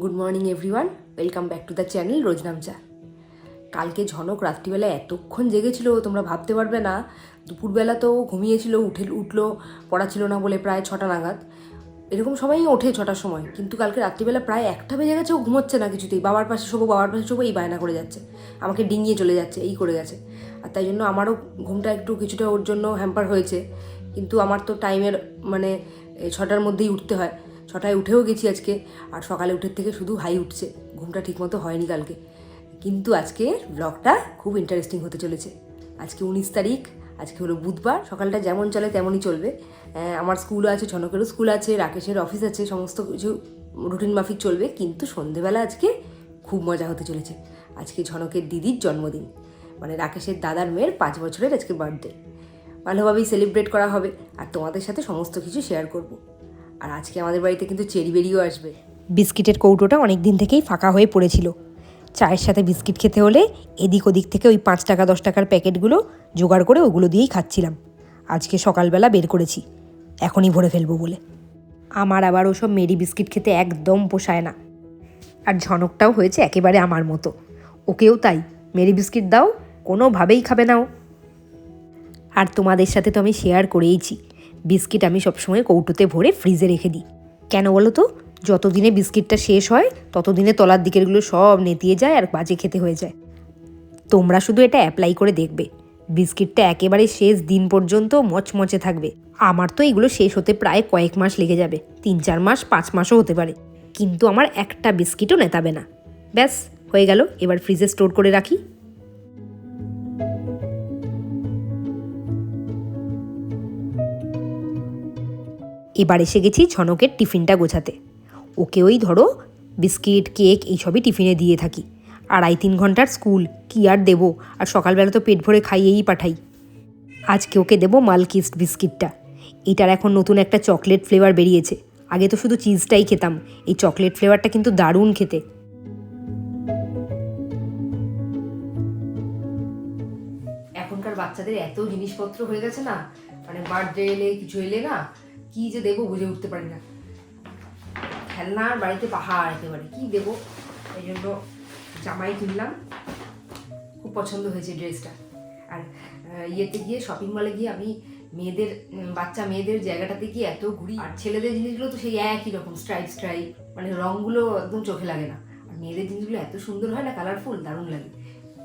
Good morning everyone welcome back to the channel Roznamcha কালকে ঝনক রাত্রিবেলা এতক্ষণ জেগেছিল, তোমরা ভাবতে পারবে না। দুপুরবেলা তো ঘুমিয়েছিল, উঠে, উঠল পড়া ছিল না বলে প্রায় ছটা নাগাদ। এরকম সময়ই ওঠে ছটার সময়, কিন্তু কালকে রাত্রিবেলা প্রায় একটা বেজে গেছে, ও ঘুমোচ্ছে না কিছুতেই। বাবার পাশে শোবো, বাবার পাশে শোবো, এই বায়না করে যাচ্ছে। আমাকে ডিঙিয়ে চলে যাচ্ছে, এই করে গেছে। আর তাই জন্য আমারও ঘুমটা একটু কিছুটা ওর জন্য হ্যাম্পার হয়েছে। কিন্তু আমার তো টাইমের মানে ছটার মধ্যেই উঠতে হয়। ছটায় উঠেও গেছি আজকে, আর সকালে উঠের থেকে শুধু হাই উঠছে। ঘুমটা ঠিকমতো হয়নি কালকে। কিন্তু আজকে ব্লগটা খুব ইন্টারেস্টিং হতে চলেছে। আজকে উনিশ তারিখ, আজকে হলো বুধবার, সকালটা যেমন চলে তেমনই চলবে। আমার স্কুল আছে, ছনকেরও স্কুল আছে, রাকেশের অফিস আছে, সমস্ত কিছু রুটিন মাফিক চলবে, কিন্তু সন্ধেবেলা আজকে খুব মজা হতে চলেছে। আজকে ঝনকের দিদির জন্মদিন। মানে রাকেশের দাদার মেয়ের পাঁচ বছরের আজকে বার্থডে ভালোভাবেই সেলিব্রেট করা হবে, আর তোমাদের সাথে সমস্ত কিছু শেয়ার করব। আর আজকে আমাদের বাড়িতে কিন্তু চেরি বেরিও আসবে। বিস্কিটের কৌটোটা অনেক দিন থেকেই ফাঁকা হয়ে পড়েছিল। চায়ের সাথে বিস্কিট খেতে হলে এদিক ওদিক থেকে ওই পাঁচ টাকা, দশ টাকার প্যাকেটগুলো জোগাড় করে ওগুলো দিয়েই খাচ্ছিলাম। আজকে সকালবেলা বের করেছি। এখনই ভরে ফেলব বলে। আমার আবার ওসব মেরি বিস্কিট খেতে একদম পোষায় না। আর ঝনকটাও হয়েছে একেবারে আমার মতো। ওকেও তাই, মেরি বিস্কিট দাও, কোনোভাবেই খাবে না ও। আর তোমাদের সাথে তো আমি শেয়ার করেইছি। বিস্কিট আমি সবসময় কৌটোতে ভরে ফ্রিজে রেখে দিই। কেন বলো তো? যতদিনে বিস্কিটটা শেষ হয়, ততদিনে তলার দিকেরগুলো সব নেতিয়ে যায় আর বাজে খেতে হয়ে যায়। তোমরা শুধু এটা অ্যাপ্লাই করে দেখবে। বিস্কিটটা একেবারে শেষ দিন পর্যন্ত মচমচে থাকবে। আমার তো এগুলো শেষ হতে প্রায় কয়েক মাস লেগে যাবে। তিন চার মাস, পাঁচ মাসও হতে পারে। কিন্তু আমার একটা বিস্কিটও নেতাবে না। ব্যাস, হয়ে গেল। এবার ফ্রিজে স্টোর করে রাখি। এবার এসে গেছি ছনকের টিফিনটা গোছাতে। ওকে ওই ধরো, বিস্কিট, কেক এইসবই টিফিনে দিয়ে থাকি। আড়াই তিন ঘণ্টার স্কুল, কি আর দেবো? আর সকালবেলা তো পেট ভরে খাইয়েই পাঠাই। আজকে ওকে দেবো মালকিস্ট বিস্কিটটা। এটার এখন নতুন একটা চকলেট ফ্লেভার বেরিয়েছে। আগে তো শুধু চিজটাই খেতাম। এই চকলেট ফ্লেভারটা কিন্তু দারুণ খেতে। এখনকার বাচ্চাদের এত জিনিসপত্র হয়ে গেছে না? মানে বার্থডে এলে কিছু এলে না কি যে দেবো বুঝে উঠতে পারি না। খেলনার বাড়িতে পাহাড় একেবারে, কি দেবো? এই জন্য জামাই কিনলাম। খুব পছন্দ হয়েছে ড্রেসটা। আর ইয়েতে গিয়ে শপিং মলে গিয়ে আমি মেয়েদের বাচ্চা মেয়েদের জায়গাটাতে গিয়ে এত ঘুরি। আর ছেলেদের জিনিসগুলো তো সেই একই রকম স্ট্রাইপ স্ট্রাইপ মানে রঙগুলো একদম চোখে লাগে না। আর মেয়েদের জিনিসগুলো এত সুন্দর হয় না কালারফুল দারুণ লাগে।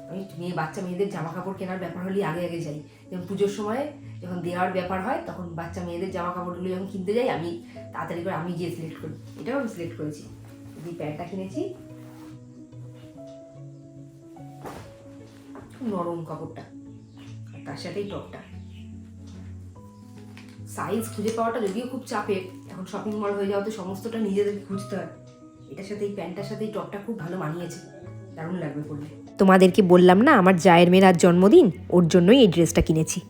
আমি মেয়ে, বাচ্চা মেয়েদের জামা কাপড় কেনার ব্যাপার হলেই আগে আগে যাই। যেমন পুজোর সময় যখন দেওয়ার ব্যাপার হয়, তখন বাচ্চা মেয়েদের জামা কাপড়গুলো যখন কিনতে যাই, আমি তাড়াতাড়ি করে আমি গিয়ে সিলেক্ট করি। এটাও আমি সিলেক্ট করেছি। এই প্যান্টটা কিনেছি। নরম কাপড়টা। তার সাথেই টপটা। সাইজ খুঁজে পাওয়াটা যদিও খুব চাপের, এখন শপিং মল হয়ে যাওয়া তো সমস্তটা নিজেদেরকে খুঁজতে হয়। এটার সাথে এই প্যান্টটার সাথে এই টপটা খুব ভালো মানিয়েছে। দারুণ লাগবে তোমাদেরকে বললাম না, আমার জায়ের মেয়ের আজ জন্মদিন, ওর জন্যই এই ড্রেসটা কিনেছি।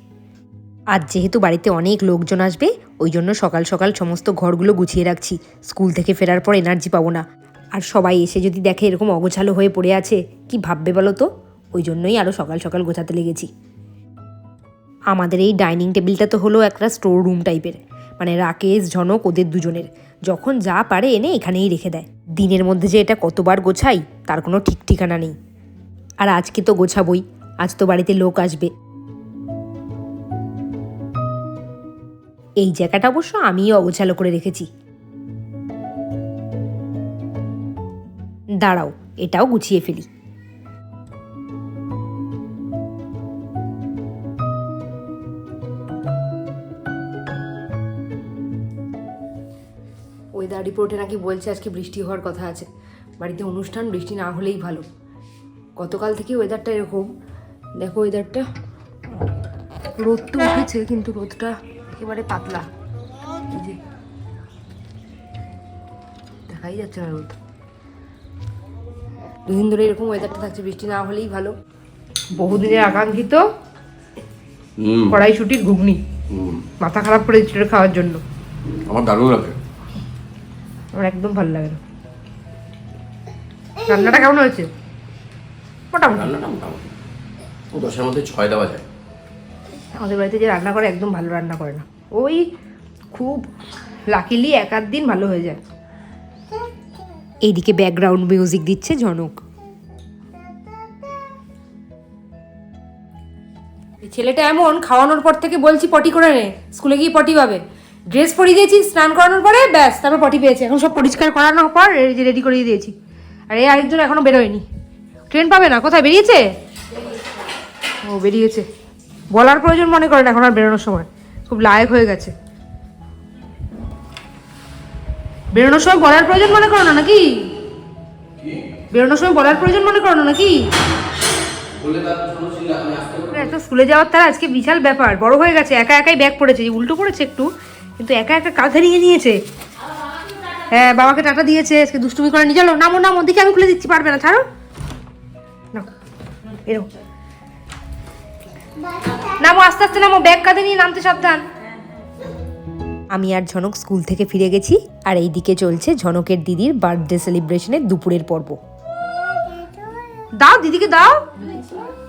আজ যেহেতু বাড়িতে অনেক লোকজন আসবে, ওই জন্য সকাল সকাল সমস্ত ঘরগুলো গুছিয়ে রাখছি। স্কুল থেকে ফেরার পর এনার্জি পাবো না। আর সবাই এসে যদি দেখে এরকম অগোছালো হয়ে পড়ে আছে, কি ভাববে বলো তো? ওই জন্যই আরও সকাল সকাল গোছাতে লেগেছি। আমাদের এই ডাইনিং টেবিলটা তো হলো একটা স্টোর রুম টাইপের। মানে রাকেশ, ঝনক, ওদের দুজনের। যখন যা পারে এনে এখানেই রেখে দেয়। দিনের মধ্যে যে এটা কতবার গোছাই, তার কোনো ঠিক ঠিকানা নেই। আর আজকে তো গোছাবই, আজ তো বাড়িতে লোক আসবে। এই জায়গাটা অবশ্য আমিই অগোছালো করে রেখেছি। দাঁড়াও, এটাও গুছিয়ে ফেলি। রিপোর্টে নাকি বলছে আজকে বৃষ্টি হওয়ার কথা আছে। বাড়িতে অনুষ্ঠান বৃষ্টি না হলেই ভালো। গতকাল থেকে ওয়েদারটা এরকম। দেখো ওয়েদারটা রোদ তো উঠেছে কিন্তু রোদটা একেবারে পাতলা। যে। দেখাই যাচ্ছে না রোদ। দুদিন ধরে এরকম ওয়েদারটা থাকছে বৃষ্টি না হলেই ভালো। বহুদিনের আকাঙ্ক্ষিত কড়াইশুটির ঘুগনি। মাথা খারাপ করে খাওয়ার জন্য। আমার দারুণ লাগে। আমার একদম ভালো লাগে না। রান্নাটা কেমন হয়েছে? মোটামুটি। রান্নাটা মোটামুটি। দশের মধ্যে ছয় দেওয়া যায়। আমাদের বাড়িতে যে রান্না করে একদম ভালো রান্না করে না। ওই খুব লাকিলি এক আধ দিন ভালো হয়ে যায়। এইদিকে ব্যাকগ্রাউন্ড মিউজিক দিচ্ছে জনক এই ছেলেটা এমন খাওয়ানোর পর থেকে বলছি পটি করে নে স্কুলে গিয়ে পটি পাবে। ড্রেস পরিয়ে দিয়েছি স্নান করানোর পরে ব্যাস তারপর পটি পেয়েছে। এখন সব পরিষ্কার করানোর পর রেডি করিয়ে দিয়েছি। আর এই আরেকজন এখনও বেরোয়নি। ট্রেন পাবে না? কোথায় বেরিয়েছে? ও বেরিয়েছে। বলার প্রয়োজন মনে করেন এখন আর বেরোনোর সময়। খুব লায়ক হয়ে গেছে। বেরোনোর সময় বলার প্রয়োজন মনে করো না নাকি? বেরোনোর সময় বলার প্রয়োজন মনে করো না নাকি? এত স্কুলে যাওয়ার তার আজকে বিশাল ব্যাপার। বড় হয়ে গেছে একা একাই ব্যাগ পড়েছে উল্টো পড়েছে একটু। কিন্তু একা একা কাঁধে নিয়ে নিয়েছে। হ্যাঁ বাবাকে টাটা দিয়েছে, আজকে দুষ্টুমি করে নিয়ে চলো। নামো নামো দিকে আমি খুলে দিচ্ছি, পারবে না, ছাড়ো। এরো নামো, আস্তে আস্তে নামো, ব্যাগ কাঁধে নিয়ে নামতে সাবধান। আমি আর ঝনক স্কুল থেকে ফিরে গেছি, আর এই দিকে চলছে ঝনকের দিদির বার্থডে সেলিব্রেশনের দুপুরের পর্ব। দাও, দিদিকে দাও।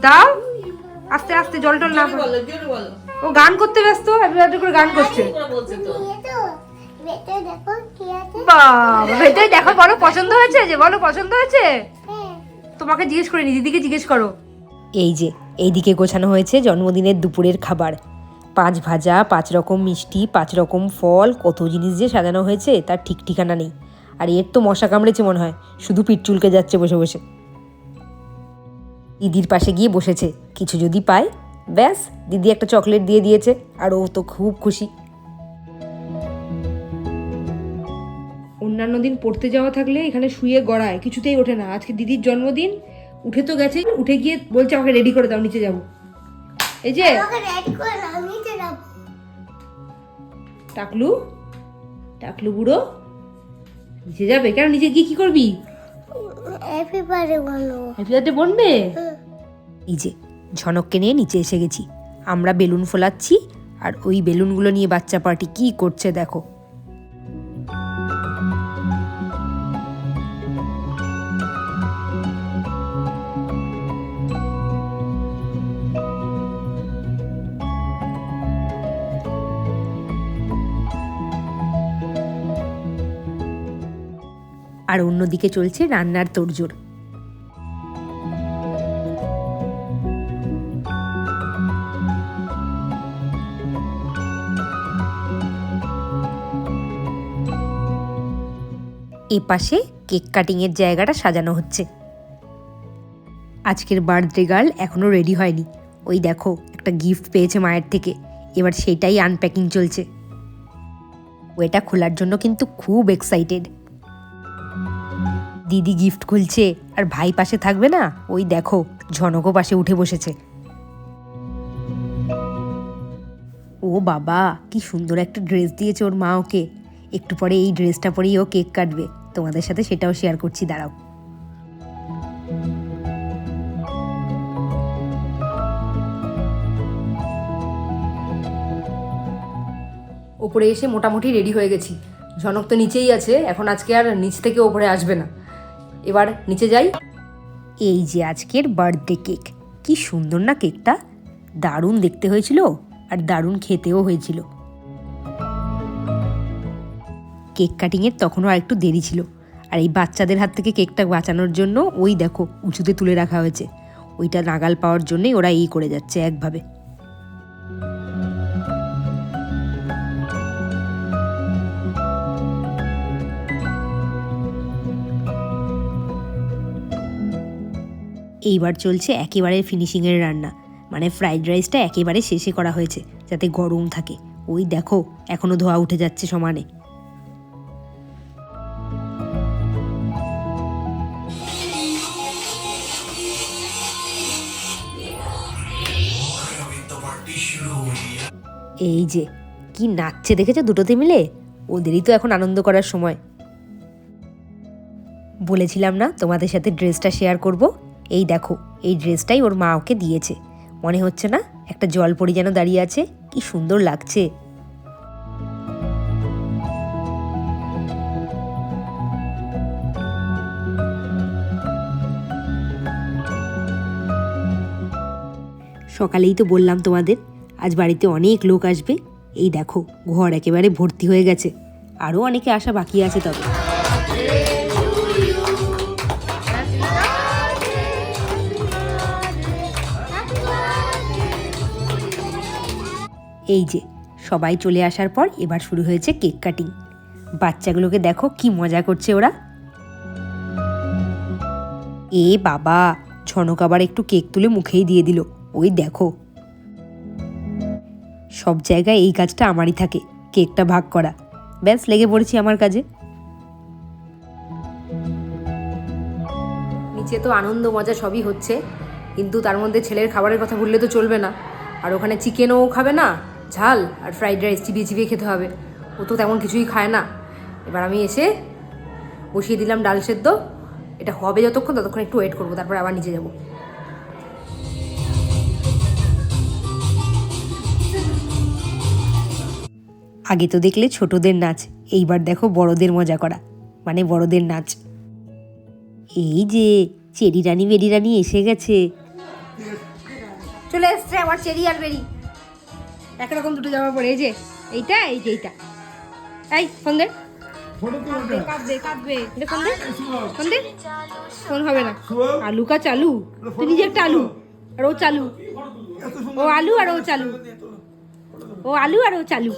দাও। আস্তে আস্তে, জল টল না ও গান করতে ব্যস্ত হ্যাপি বার্থডে করে গান করছে। ওরা ভেতরে দেখো বাবা দেখো বলো পছন্দ হয়েছে যে বলো পছন্দ হয়েছে? হ্যাঁ। তোমাকে জিজ্ঞেস করিনি দিদিকে জিজ্ঞেস করো। এই যে এইদিকে গোছানো হয়েছে জন্মদিনের দুপুরের খাবার। পাঁচ ভাজা পাঁচ রকম মিষ্টি পাঁচ রকম ফল কত জিনিস যে সাজানো হয়েছে তার ঠিক ঠিকানা নেই। আর এর তো মশা কামড়েছে মনে হয় শুধু পিঠ চুলকে যাচ্ছে বসে বসে। দিদির পাশে গিয়ে বসেছে কিছু যদি পায় ব্যাস দিদি একটা চকলেট দিয়ে দিয়েছে আর ও তো খুব খুশি অন্যান্য দিন পড়তে যাওয়া থাকলে এখানে শুয়ে গড়ায় কিছুতেই ওঠে না আজকে দিদির জন্মদিন উঠে তো গেছে উঠে গিয়ে বলছে আমাকে রেডি করে দাও নিচে যাব এই যে টাকলু টাকলু বুড়ো নিচে যাবে কেন নিচে গিয়ে কি করবি হ্যাপি বার্থডে বলবে এই যে ঝনককে নিয়ে নিচে এসে গেছি। আমরা বেলুন ফোলাচ্ছি আর ওই বেলুনগুলো নিয়ে বাচ্চা পার্টি কি করছে দেখো। আর অন্যদিকে চলছে রান্নার তোড়জোড়। এ পাশে কেক কাটিংয়ের জায়গাটা সাজানো হচ্ছে। আজকের বার্থডে গার্ল এখনও রেডি হয়নি। ওই দেখো, একটা গিফট পেয়েছে মায়ের থেকে। এবার সেটাই আনপ্যাকিং চলছে। ও এটা খোলার জন্য কিন্তু খুব এক্সাইটেড দিদি গিফট খুলছে, আর ভাই পাশে থাকবে না? ওই দেখো, ঝনকও পাশে উঠে বসেছে। ও বাবা, কি সুন্দর একটা ড্রেস দিয়েছে ওর মা ওকে। একটু পরে এই ড্রেসটা পরেই ও কেক কাটবে। তোমাদের সাথে সেটাও শেয়ার করছি দাঁড়াও। ওপরে এসে মোটামুটি রেডি হয়ে গেছি। ঝনক তো নিচেই আছে এখন আজকে আর নিচ থেকে ওপরে আসবে না। এবার নিচে যাই। এই যে আজকের বার্থডে কেক কি সুন্দর না কেকটা দারুণ দেখতে হয়েছিল আর দারুণ খেতেও হয়েছিল। কেক কাটিংয়ের তখনও আর একটু দেরি ছিল। আর এই বাচ্চাদের হাত থেকে কেকটা বাঁচানোর জন্য ওই দেখো, উঁচুতে তুলে রাখা হয়েছে। ওইটা নাগাল পাওয়ার জন্যই ওরা এই করে যাচ্ছে একভাবে। এইবার চলছে একেবারে ফিনিশিংয়ের রান্না। মানে ফ্রাইড রাইসটা একেবারে শেষে করা হয়েছে, যাতে গরম থাকে। ওই দেখো এখনও ধোয়া উঠে যাচ্ছে সমানে। এই যে, কি নাচছে দেখেছ দুটোতে মিলে? ওদেরই তো এখন আনন্দ করার সময়। বলেছিলাম না তোমাদের সাথে ড্রেসটা শেয়ার করব? এই দেখো, এই ড্রেসটাই ওর মা ওকে দিয়েছে। মনে হচ্ছে না একটা জল পরি যেন দাঁড়িয়ে আছে? কি সুন্দর লাগছে। সকালেই তো বললাম তোমাদের আজ বাড়িতে অনেক লোক আসবে। এই দেখো, ঘর একেবারে ভর্তি হয়ে গেছে। আরও অনেকে আসা বাকি আছে তবে। এই যে, সবাই চলে আসার পর এবার শুরু হয়েছে কেক কাটিং। বাচ্চাগুলোকে দেখো কি মজা করছে ওরা। এ বাবা, ছনক আবার একটু কেক তুলে মুখেই দিয়ে দিল। ওই দেখো সব জায়গায় এই কাজটা আমারই থাকে, কেকটা ভাগ করা। ব্যাস, লেগে পড়েছি আমার কাজে। নিচে তো আনন্দ, মজা সবই হচ্ছে, কিন্তু তার মধ্যে ছেলের খাবারের কথা বললে তো চলবে না। আর ওখানে চিকেনও খাবে না, ঝাল, আর ফ্রাইড রাইস চিবিয়ে চিবিয়ে খেতে হবে। ও তো তেমন কিছুই খায় না। এবার আমি এসে বসিয়ে দিলাম ডাল সেদ্ধ। এটা হবে যতক্ষণ, ততক্ষণ একটু ওয়েট করব, তারপর আবার নিচে যাব। আগে তো দেখলে ছোটদের নাচ এইবার দেখো বড়দের মজা করা মানে বড়দের নাচ। এই যে চেরি রানী বেরি রানী এসে গেছে। চলে এসছে আমার চেরি আর বেরি। একরকম দুটো জামা পরে এই যে এইটা এই যে এইটা। এই ফোন দে। কাঁদবে কাঁদবে কাঁদবে। ফোন দে। ফোন দে। ফোন হবে না। আলু কা চালু? তুই নিজে একটা আলু আর ও চালু। ও আলু আর ও চালু। ও আলু আর ও চালু।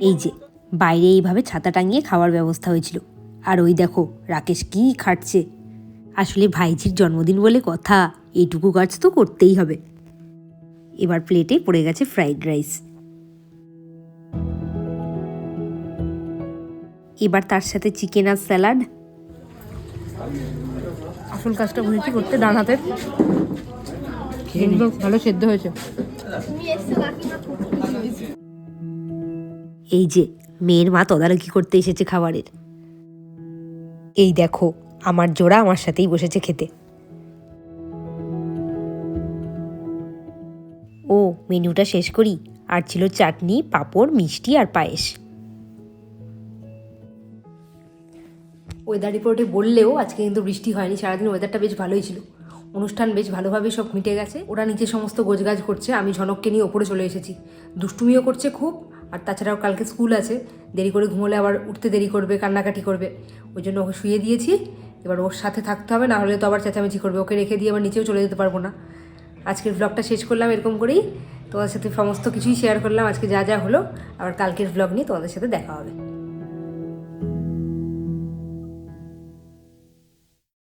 এই যে, বাইরে এইভাবে ছাতা টাঙিয়ে খাওয়ার ব্যবস্থা হয়েছিল। আর ওই দেখো, রাকেশ কি খাটছে। আসলে ভাইজির জন্মদিন বলে কথা, এইটুকু কাজ তো করতেই হবে। এবার প্লেটে পড়ে গেছে ফ্রাইড রাইস। এবার তার সাথে চিকেন আর স্যালাড। আসল কাজটা বুঝেছি করতে, ডান এগুলো ভালো সেদ্ধ হয়েছে। এই যে, মেয়ের মা তদারকি করতে এসেছে খাবারের। এই দেখো, আমার জোড়া আমার সাথেই বসেছে খেতে। ও, মেনুটা শেষ করি। আর ছিল চাটনি, পাঁপড়, মিষ্টি আর পায়েস। ওয়েদার রিপোর্টে বললেও আজকে কিন্তু বৃষ্টি হয়নি, সারাদিন ওয়েদারটা বেশ ভালোই ছিল। অনুষ্ঠান বেশ ভালোভাবে সব মিটে গেছে। ওরা নিচে সমস্ত গোজগাজ করছে, আমি ঝনককে নিয়ে ওপরে চলে এসেছি। দুষ্টুমিও করছে খুব, আর তাছাড়াও কালকে স্কুল আছে। দেরি করে ঘুমোলে আবার উঠতে দেরি করবে, কান্নাকাটি করবে। ওই জন্য ওকে শুয়ে দিয়েছি। এবার ওর সাথে থাকতে হবে, না হলে তো আবার চেঁচামেচি করবে। ওকে রেখে দিয়ে আবার নিচেও চলে যেতে পারব না। আজকের ব্লগটা শেষ করলাম এরকম করেই। তোমাদের সাথে সমস্ত কিছুই শেয়ার করলাম। আজকে যা যা হলো, আবার কালকের ব্লগ নিয়ে তোমাদের সাথে দেখা হবে।